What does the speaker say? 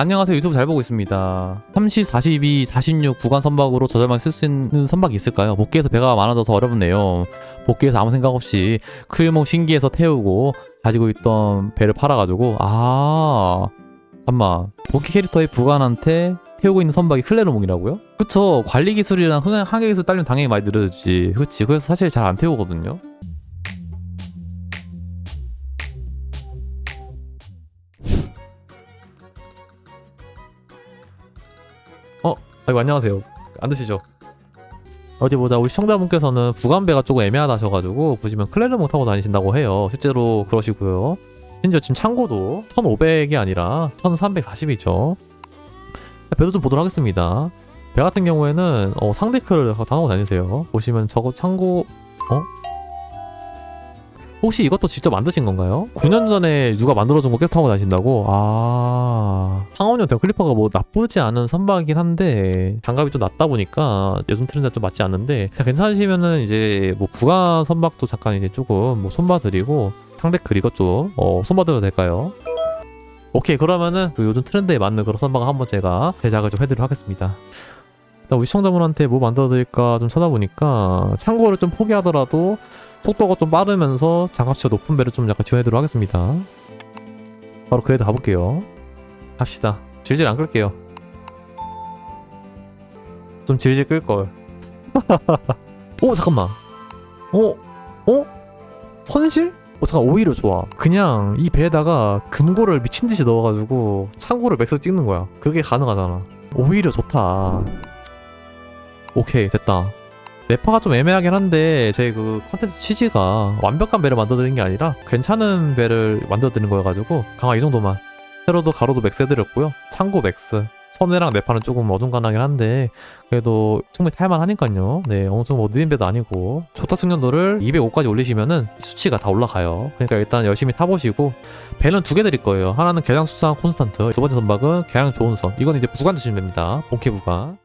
안녕하세요. 유튜브 잘 보고 있습니다. 30, 42, 46 구간 선박으로 저절만 쓸수 있는 선박이 있을까요? 복귀해서 배가 많아져서 어렵네요. 복귀해서 아무 생각 없이 클목 신기해서 태우고 가지고 있던 배를 팔아가지고 아 잠만 복귀 캐릭터의 부관한테 태우고 있는 선박이 클레르몽이라고요? 그쵸. 관리 기술이랑 흥- 항해 기술 딸리면 당연히 많이 늘어지지. 그치. 그래서 사실 잘 안 태우거든요 아이고 안녕하세요. 안 드시죠? 어디 보자. 우리 시청자분께서는 부관배가 조금 애매하다 하셔가지고 보시면 클레르몽 타고 다니신다고 해요. 실제로 그러시고요. 심지어 지금 창고도 1500이 아니라 1340이죠. 배도 좀 보도록 하겠습니다. 배 같은 경우에는 어, 상데크를 다 타고 다니세요. 보시면 저거 창고 어? 혹시 이것도 직접 만드신 건가요? 9년 전에 누가 만들어준 거 계속 타고 다니신다고? 아... 상업용 데클리퍼가 뭐 나쁘지 않은 선박이긴 한데 장갑이 좀 낮다 보니까 요즘 트렌드가 좀 맞지 않는데 자, 괜찮으시면은 이제 뭐 부가 선박도 잠깐 이제 조금 뭐 손봐드리고 상데클 이것 좀 어, 손봐드려도 될까요? 오케이 그러면은 그 요즘 트렌드에 맞는 그런 선박을 한번 제가 제작을 좀 해드리도록 하겠습니다 우리 시청자분한테 뭐 만들어드릴까 좀 찾아보니까 창고를 좀 포기하더라도 속도가 좀 빠르면서 장갑치가 높은 배를 좀 약간 지원해드리도록 하겠습니다. 바로 그 애들 가볼게요. 갑시다. 질질 안 끌게요. 좀 질질 끌걸. 오 잠깐만. 어? 어? 선실? 어 잠깐 오히려 좋아. 그냥 이 배에다가 금고를 미친 듯이 넣어가지고 창고를 맥스 찍는 거야. 그게 가능하잖아. 오히려 좋다 오케이 됐다. 래퍼가 좀 애매하긴 한데 제 그 컨텐츠 취지가 완벽한 배를 만들어드린 게 아니라 괜찮은 배를 만들어드린 거여가지고 강화 이 정도만. 세로도 가로도 맥스 해드렸고요. 창고 맥스. 선회랑 래파는 조금 어중간하긴 한데 그래도 충분히 탈만하니까요. 네 엄청 뭐 느린 배도 아니고 좋다 숙련도를 205까지 올리시면은 수치가 다 올라가요. 그러니까 일단 열심히 타보시고 배는 두 개 드릴 거예요. 하나는 개량 수상 콘스탄트 두 번째 선박은 개량 좋은 선. 이건 이제 부관 드시면 됩니다. 본캐 부관